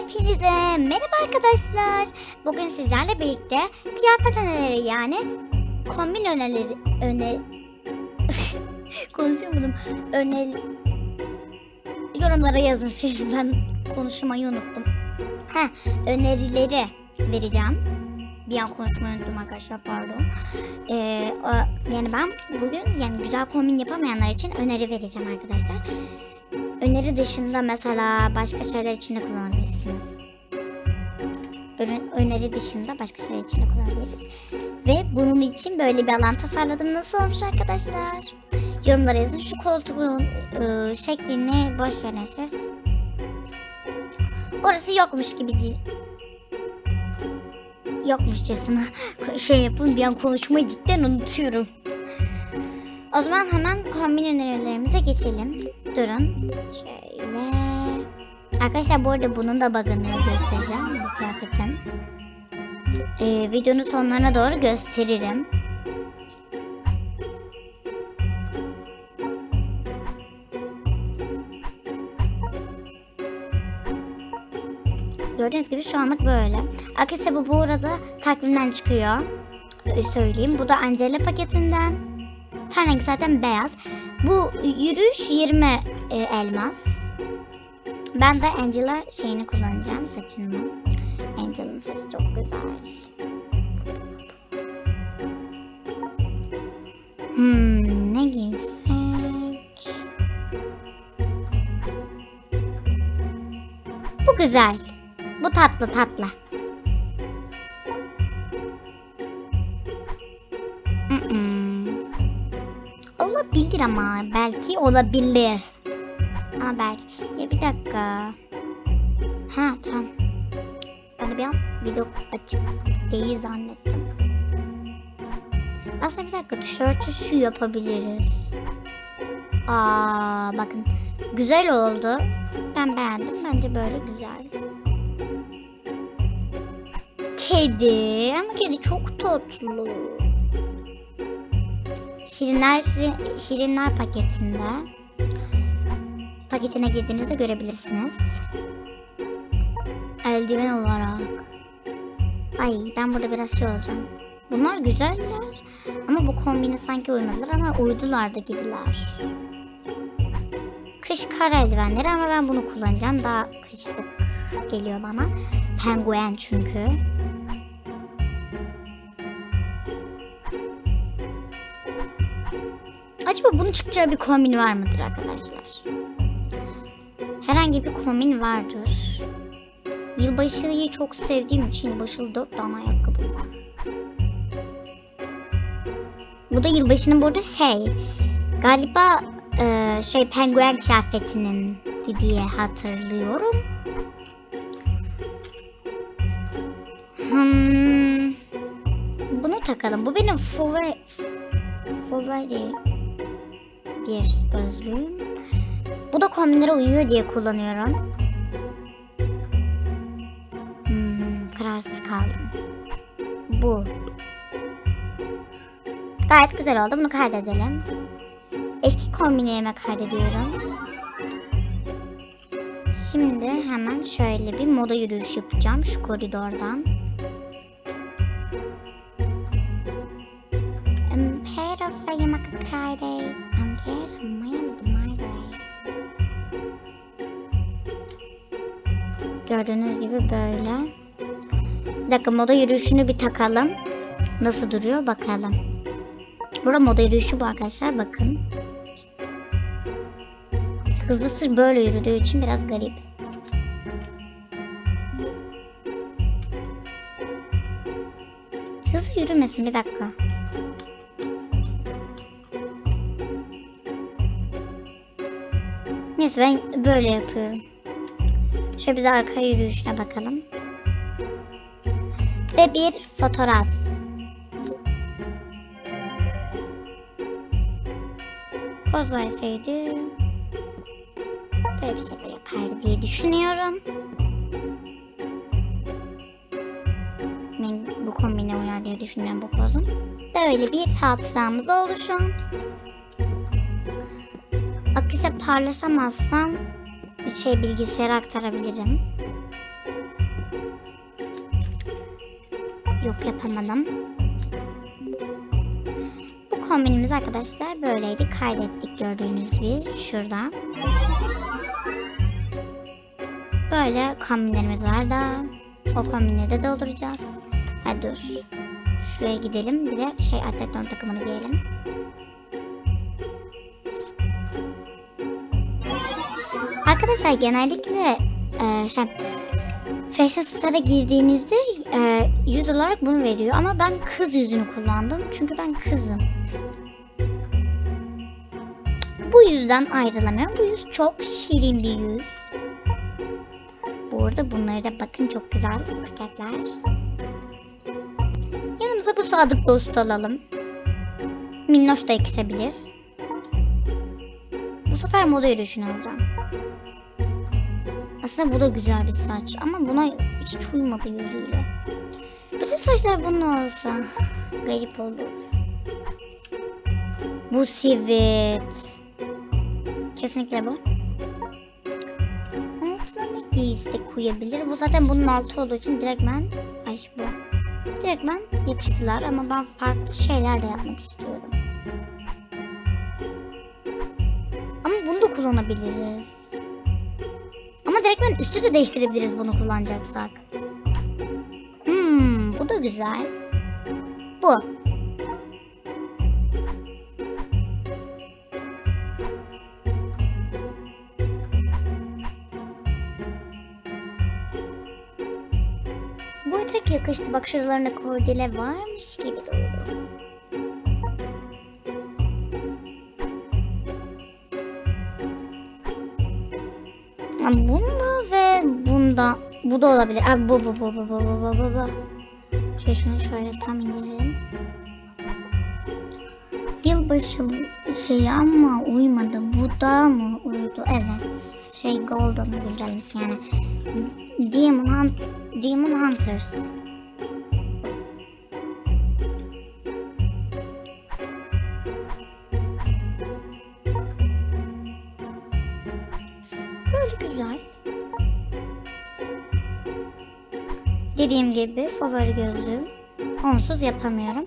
Hepinize merhaba arkadaşlar. Bugün sizlerle birlikte kıyafet önerileri yani kombin önerileri öne konuşamadım. Öner yorumlara yazın siz ben konuşmayı unuttum. Ha önerileri vereceğim. Bir an konuşmayı unuttum arkadaşlar pardon. Ee, yani ben bugün yani güzel kombin yapamayanlar için öneri vereceğim arkadaşlar. Öneri dışında mesela başka şeyler için de kullanabilirsiniz. Ön- öneri dışında başka şeyler için de kullanabilirsiniz. Ve bunun için böyle bir alan tasarladım. Nasıl olmuş arkadaşlar? Yorumlara yazın. Şu koltuğun e, şeklini boş verin siz. Orası yokmuş gibi. Yokmuşçasına şey yapın bir an konuşmayı cidden unutuyorum. O zaman hemen kombin önerilerimize geçelim. Durun. Şöyle. Arkadaşlar bu arada bunun da bug'ını göstereceğim bu kıyafetin. Ee, videonun sonlarına doğru gösteririm. Gördüğünüz gibi şu anlık böyle. Arkadaşlar bu bu arada takvimden çıkıyor. Ee, söyleyeyim. Bu da Angela paketinden. Her renk zaten beyaz. Bu yürüyüş 20 e, elmas. Ben de Angela şeyini kullanacağım saçını. Angela'nın sesi çok güzel. Hmm, ne giysek? Bu güzel. Tatlı tatlı. Olabilir ama belki olabilir. Ama belki. Ya bir dakika. Ha tamam. Ben de bir an video açık değil zannettim. Aslında bir dakika tişörtü şu yapabiliriz. Aa bakın güzel oldu. Ben beğendim. Bence böyle güzel. Kedi ama kedi çok tatlı. Şirinler Şirinler paketinde paketine girdiğinizde görebilirsiniz. Eldiven olarak. Ay ben burada biraz şey olacağım. Bunlar güzeller. Ama bu kombine sanki uymadılar ama uydular da gibiler. Kış kar eldivenleri ama ben bunu kullanacağım. Daha kışlık geliyor bana. Penguen çünkü. Acaba bunun çıkacağı bir kombin var mıdır arkadaşlar? Herhangi bir kombin vardır. Yılbaşıyı çok sevdiğim için yılbaşılı 4 tane ayakkabım var. Bu da yılbaşının burada şey galiba e, şey penguen kıyafetinin diye hatırlıyorum. Hmm, bunu takalım. Bu benim favori favori bir gözlüğüm. Bu da kombinlere uyuyor diye kullanıyorum. Hmm, kararsız kaldım. Bu. Gayet güzel oldu. Bunu kaydedelim. Eski kombinlerime kaydediyorum. Şimdi hemen şöyle bir moda yürüyüş yapacağım şu koridordan. Dakika moda yürüyüşünü bir takalım. Nasıl duruyor bakalım. Burada moda yürüyüşü bu arkadaşlar bakın. Hızlı sır böyle yürüdüğü için biraz garip. Hızlı yürümesin bir dakika. Neyse ben böyle yapıyorum. Şöyle bir de arka yürüyüşüne bakalım. Ve bir fotoğraf. Poz verseydi böyle bir şeyler yapardı diye düşünüyorum. Ben bu kombine uyar diye düşünüyorum bu pozun. Böyle bir hatıramız oldu şu an. Akışa paylaşamazsam şey bilgisayara aktarabilirim. Yok yapamadım. Bu kombinimiz arkadaşlar böyleydi. Kaydettik gördüğünüz gibi şurada. Böyle kombinlerimiz var da o kombinleri de dolduracağız. Hadi dur. Şuraya gidelim. Bir de şey atleton takımını giyelim. Arkadaşlar genellikle e, şey Fashion Star'a girdiğinizde e, yüz olarak bunu veriyor ama ben kız yüzünü kullandım çünkü ben kızım. Bu yüzden ayrılamıyorum. Bu yüz çok şirin bir yüz. Bu arada bunları da bakın çok güzel paketler. Yanımıza bu sadık dostu alalım. Minnoş da yakışabilir. Bu sefer moda yürüyüşünü alacağım. Aslında bu da güzel bir saç ama buna hiç uymadı yüzüyle. Bütün saçlar bunun olsa garip olur. Bu sivit. Kesinlikle bu. Altına ne giysi koyabilir? Bu zaten bunun altı olduğu için direktmen ay bu. Direktmen yakıştılar ama ben farklı şeyler de yapmak istiyorum. Ama bunu da kullanabiliriz. Ama direktmen üstü de değiştirebiliriz bunu kullanacaksak. Hmm, bu da güzel. Bu. Bu etek yakıştı. Bak şuralarında kordele varmış gibi durdu. Bunda ve Bu da olabilir. Abi bu bu bu bu bu bu bu bu. Şöyle şunu şöyle tam indirelim. Yılbaşı şeyi ama uymadı. Bu da mı uydu? Evet. Şey Golden güncellemesi yani. Demon, Hunt Demon Hunters. Böyle güzel. Dediğim gibi favori gözlüğüm. Onsuz yapamıyorum.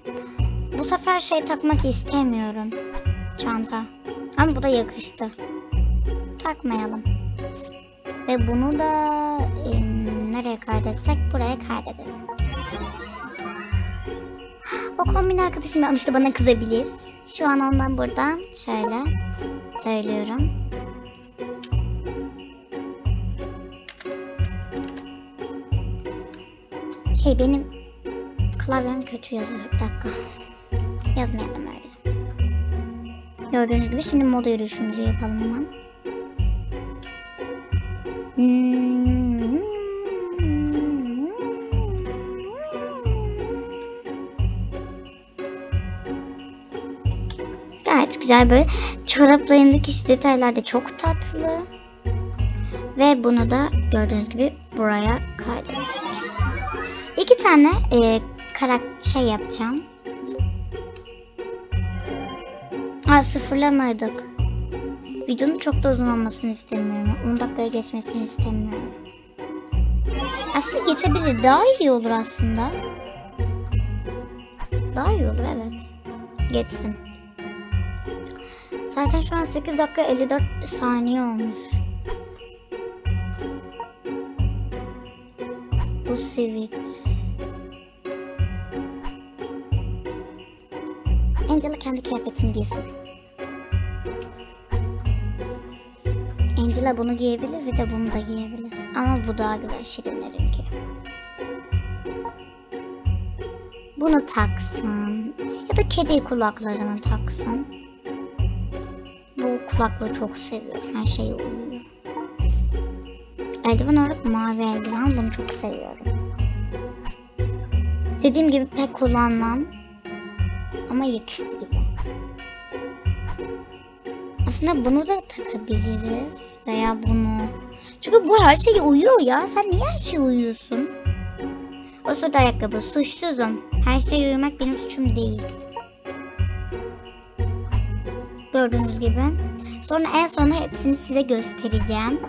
Bu sefer şey takmak istemiyorum. Çanta. Ama bu da yakıştı. Takmayalım. Ve bunu da em, nereye kaydetsek buraya kaydedelim. O kombin arkadaşım yapmıştı bana kızabilir. Şu an ondan buradan şöyle söylüyorum. Şey benim klavyem kötü yazıyor. Bir dakika. Yazmayalım öyle. Gördüğünüz gibi şimdi moda yürüyüşümüzü yapalım hemen. Gayet güzel böyle. Çoraplarındaki şu detaylar da çok tatlı. Ve bunu da gördüğünüz gibi buraya kaydettim. İki tane e, karak şey yapacağım. Aa sıfırlamadık. Videonun çok da uzun olmasını istemiyorum. 10 dakikaya geçmesini istemiyorum. Aslında geçebilir. Daha iyi olur aslında. Daha iyi olur evet. Geçsin. Zaten şu an 8 dakika 54 saniye olmuş. Sivit. Angela kendi kıyafetini giysin. Angela bunu giyebilir ve de bunu da giyebilir. Ama bu daha güzel Şirinlerinki. Bunu taksın. Ya da kedi kulaklarını taksın. Bu kulaklığı çok seviyorum. Her şeye uyuyor. Eldiven olarak mavi eldiven. Bunu çok seviyorum. Dediğim gibi pek kullanmam. Ama yakıştı gibi. Aslında bunu da takabiliriz. Veya bunu. Çünkü bu her şeye uyuyor ya. Sen niye her şeye uyuyorsun? O sırada ayakkabı. Suçsuzum. Her şeye uyumak benim suçum değil. Gördüğünüz gibi. Sonra en sona hepsini size göstereceğim.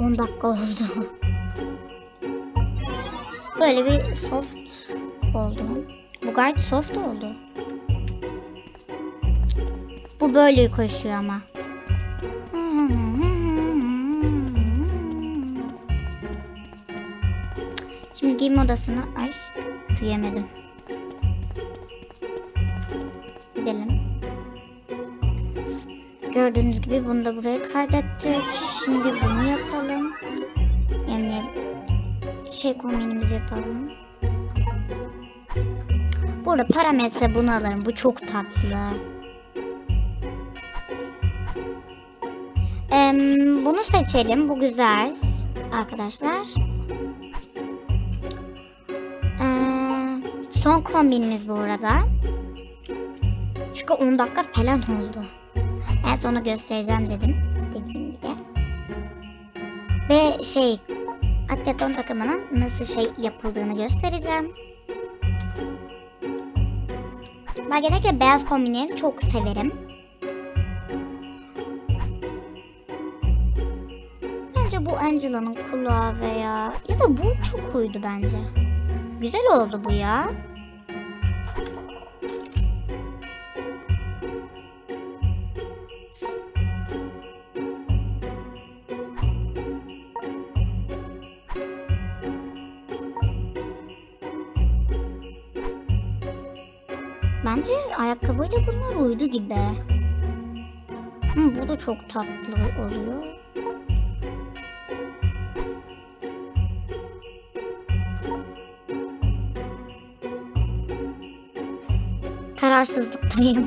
10 dakika oldu. Böyle bir soft oldu. Bu gayet soft oldu. Bu böyle koşuyor ama. Şimdi giyinme odasına... Ay diyemedim. Gördüğünüz gibi bunu da buraya kaydettik. Şimdi bunu yapalım. Yani şey kombinimizi yapalım. Burada parametre bunu alırım. Bu çok tatlı. Em, bunu seçelim. Bu güzel. Arkadaşlar. Ee, son kombinimiz bu arada. Çünkü 10 dakika falan oldu. En sona göstereceğim dedim. Dediğim gibi. Ve şey Atleton takımının nasıl şey yapıldığını göstereceğim. Ben genellikle beyaz kombinleri çok severim. Bence bu Angela'nın kulağı veya ya da bu çok uydu bence. Güzel oldu bu ya. Uydu gibi. Hı, bu da çok tatlı oluyor. Kararsızlıktayım.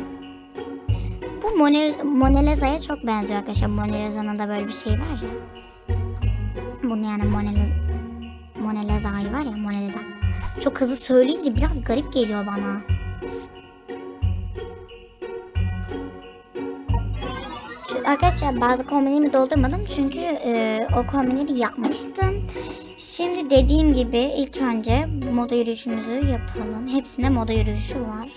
Bu Mone, çok benziyor arkadaşlar. Mona Lisa'nın da böyle bir şey var ya. Bunu yani Mona Lisa'yı var ya Mona Lisa. Çok hızlı söyleyince biraz garip geliyor bana. Arkadaşlar bazı kombinimi doldurmadım çünkü e, o kombinleri yapmıştım. Şimdi dediğim gibi ilk önce moda yürüyüşümüzü yapalım. Hepsinde moda yürüyüşü var.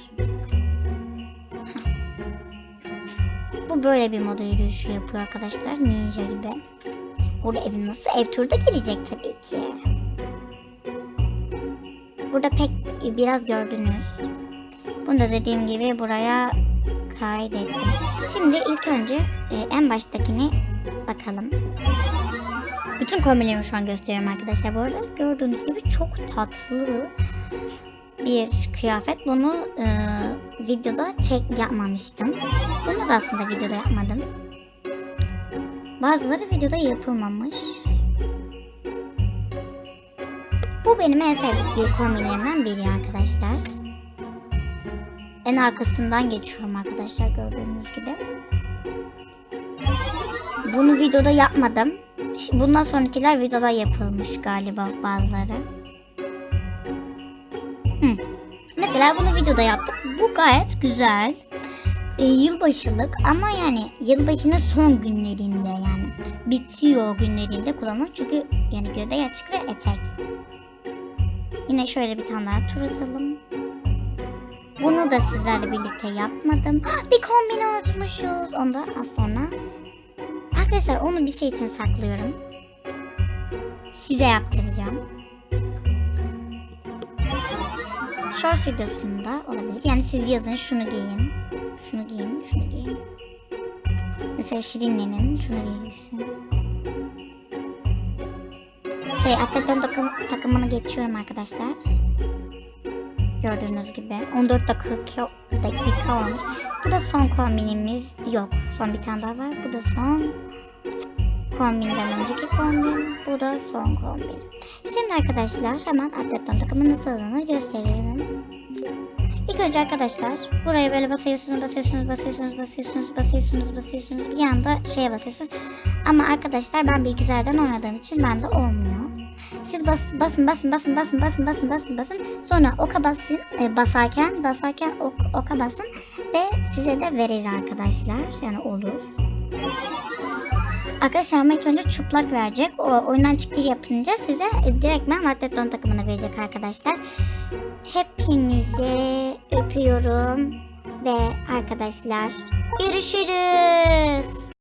Bu böyle bir moda yürüyüşü yapıyor arkadaşlar. Ninja gibi. Burada evin nasıl? Ev turda gelecek tabii ki. Burada pek biraz gördünüz. Bunu da dediğim gibi buraya kaydettim. Şimdi ilk önce e, en baştakini bakalım. Bütün kombinlerimi şu an gösteriyorum arkadaşlar bu arada. Gördüğünüz gibi çok tatlı bir kıyafet. Bunu e, videoda çek yapmamıştım. Bunu da aslında videoda yapmadım. Bazıları videoda yapılmamış. Bu benim en sevdiğim kombinlerimden biri arkadaşlar. En arkasından geçiyorum arkadaşlar gördüğünüz gibi. Bunu videoda yapmadım. Bundan sonrakiler videoda yapılmış galiba bazıları. Hı. Mesela bunu videoda yaptık. Bu gayet güzel. Ee, yılbaşılık ama yani yılbaşının son günlerinde yani bitiyor günlerinde kullanılır. Çünkü yani göbeği açık ve etek. Yine şöyle bir tane daha tur atalım. Bunu da sizlerle birlikte yapmadım. Bir kombini unutmuşuz. Onu da az sonra. Arkadaşlar onu bir şey için saklıyorum. Size yaptıracağım. Short videosunda olabilir. Yani siz yazın şunu giyin. Şunu giyin, şunu giyin. Mesela Şirinle'nin şunu giysin. Şey atleton takım, takımını geçiyorum arkadaşlar. Gördüğünüz gibi 14 dakika, dakika olmuş. Bu da son kombinimiz yok. Son bir tane daha var. Bu da son kombinden önceki kombin. Bu da son kombin. Şimdi arkadaşlar hemen atleton takımı nasıl alınır gösteriyorum. İlk önce arkadaşlar buraya böyle basıyorsunuz, basıyorsunuz, basıyorsunuz, basıyorsunuz, basıyorsunuz, basıyorsunuz. Bir anda şeye basıyorsunuz. Ama arkadaşlar ben bilgisayardan oynadığım için bende olmuyor. Siz bas, basın, basın, basın, basın, basın, basın, basın, basın. Sonra oka basın, e, basarken, basarken ok, oka basın ve size de verir arkadaşlar. Yani olur. Arkadaşlar ama ilk önce çıplak verecek. O oyundan çıktı yapınca size e, direktmen Atleton takımını verecek arkadaşlar. Hepinizi öpüyorum ve arkadaşlar görüşürüz.